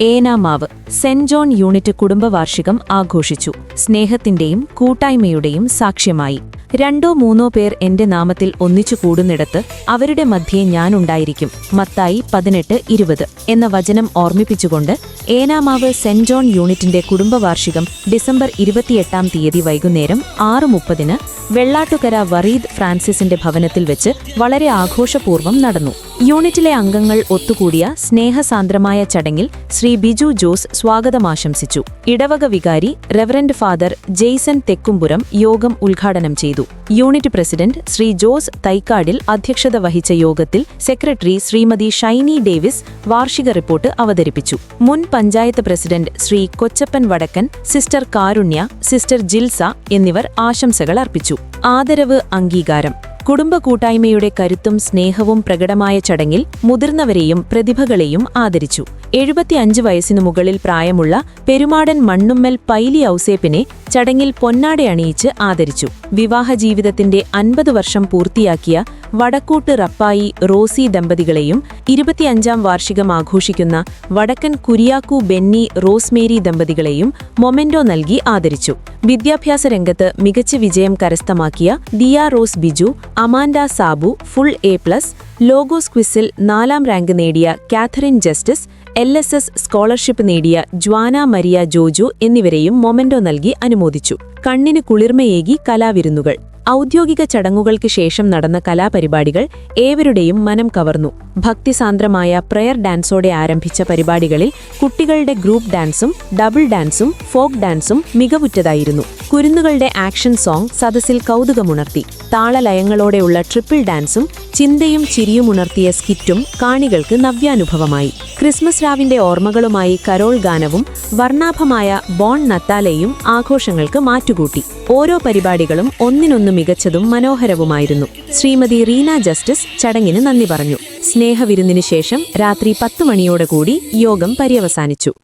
Enamavu Saint John unit കുടുംബവാർഷികം ആഘോഷിച്ചു. സ്നേഹത്തിന്റെയും കൂട്ടായ്മയുടെയും സാക്ഷ്യമായി. രണ്ടോ മൂന്നോ പേർ എന്റെ നാമത്തിൽ ഒന്നിച്ചു കൂടുന്നിടത്ത് അവരുടെ മധ്യേ ഞാനുണ്ടായിരിക്കും മത്തായി പതിനെട്ട് ഇരുപത് എന്ന വചനം ഓർമ്മിപ്പിച്ചുകൊണ്ട് ഏനാമാവ് സെന്റ് ജോൺ യൂണിറ്റിന്റെ കുടുംബവാർഷികം ഡിസംബർ ഇരുപത്തിയെട്ടാം തീയതി വൈകുന്നേരം ആറ് മുപ്പതിന് വെള്ളാട്ടുകര വറീദ് ഫ്രാൻസിസിന്റെ ഭവനത്തിൽ വെച്ച് വളരെ ആഘോഷപൂർവം നടന്നു. യൂണിറ്റിലെ അംഗങ്ങൾ ഒത്തുകൂടിയ സ്നേഹസാന്ദ്രമായ ചടങ്ങിൽ ശ്രീ ബിജു ജോസ് സ്വാഗതമാശംസിച്ചു ഇടവക വികാരി റെവറന്റ് ഫാദർ ജെയ്സൺ തെക്കുംപുരം യോഗം ഉദ്ഘാടനം ചെയ്തു. യൂണിറ്റ് പ്രസിഡന്റ് ശ്രീ ജോസ് തൈക്കാടിൽ അധ്യക്ഷത വഹിച്ച യോഗത്തിൽ സെക്രട്ടറി ശ്രീമതി ഷൈനി ഡേവിസ് വാർഷിക റിപ്പോർട്ട് അവതരിപ്പിച്ചു. മുൻ പഞ്ചായത്ത് പ്രസിഡന്റ് ശ്രീ കൊച്ചപ്പൻ വടക്കൻ സിസ്റ്റർ കാരുണ്യ സിസ്റ്റർ ജിൽസ എന്നിവർ ആശംസകൾ അർപ്പിച്ചു. ആദരവ് അംഗീകാരം. കുടുംബ കൂട്ടായ്മയുടെ കരുത്തും സ്നേഹവും പ്രകടമായ ചടങ്ങിൽ മുതിർന്നവരെയും പ്രതിഭകളെയും ആദരിച്ചു. എഴുപത്തിയഞ്ച് വയസ്സിനു മുകളിൽ പ്രായമുള്ള പെരുമാടൻ മണ്ണുമ്മൽ പൈലി ഔസേപ്പിനെ ചടങ്ങിൽ പൊന്നാടയണിയിച്ച് ആദരിച്ചു. വിവാഹ ജീവിതത്തിന്റെ അൻപത് വർഷം പൂർത്തിയാക്കിയ വടക്കൂട്ട് റപ്പായി റോസി ദമ്പതികളെയും ഇരുപത്തിയഞ്ചാം വാർഷികം ആഘോഷിക്കുന്ന വടക്കൻ കുരിയാക്കു ബെന്നി റോസ്മേരി ദമ്പതികളെയും മൊമെന്റോ നൽകി ആദരിച്ചു. വിദ്യാഭ്യാസ രംഗത്ത് മികച്ച വിജയം കരസ്ഥമാക്കിയ Diya Rose Biju Amanda Sabu full A plus Logos ക്വിസിൽ നാലാം റാങ്ക് നേടിയ Catherine Justice L S S scholarship നേടിയ ജ്വാന മരിയ ജോജു എന്നിവരെയും മൊമെന്റോ നൽകി അനുമോദിച്ചു. കണ്ണിന് കുളിർമയേകി കലാവിരുന്നുകൾ. ഔദ്യോഗിക ചടങ്ങുകൾക്ക് ശേഷം നടന്ന കലാപരിപാടികൾ ഏവരുടെയും മനം കവർന്നു. ഭക്തിസാന്ദ്രമായ പ്രയർ ഡാൻസോടെ ആരംഭിച്ച പരിപാടികളിൽ കുട്ടികളുടെ ഗ്രൂപ്പ് ഡാൻസും ഡബിൾ ഡാൻസും ഫോക്ക് ഡാൻസും മികവുറ്റതായിരുന്നു. കുരുന്നുകളുടെ ആക്ഷൻ സോങ് സദസ്സിൽ കൗതുകമുണർത്തി. താളലയങ്ങളോടെയുള്ള ട്രിപ്പിൾ ഡാൻസും ചിന്തയും ചിരിയും ഉണർത്തിയ സ്കിറ്റും കാണികൾക്ക് നവ്യാനുഭവമായി. ക്രിസ്മസ് രാവിന്റെ ഓർമ്മകളുമായി കരോൾ ഗാനവും വർണാഭമായ ബോൺ നത്താലയും ആഘോഷങ്ങൾക്ക് മാറ്റുകൂട്ടി. ഓരോ പരിപാടികളും ഒന്നിനൊന്ന് മികച്ചതും മനോഹരവുമായിരുന്നു. ശ്രീമതി റീന ജസ്റ്റിസ് ചടങ്ങിന് നന്ദി പറഞ്ഞു. സ്നേഹവിരുന്നിനു ശേഷം രാത്രി പത്തു മണിയോടെ കൂടി യോഗം പര്യവസാനിച്ചു.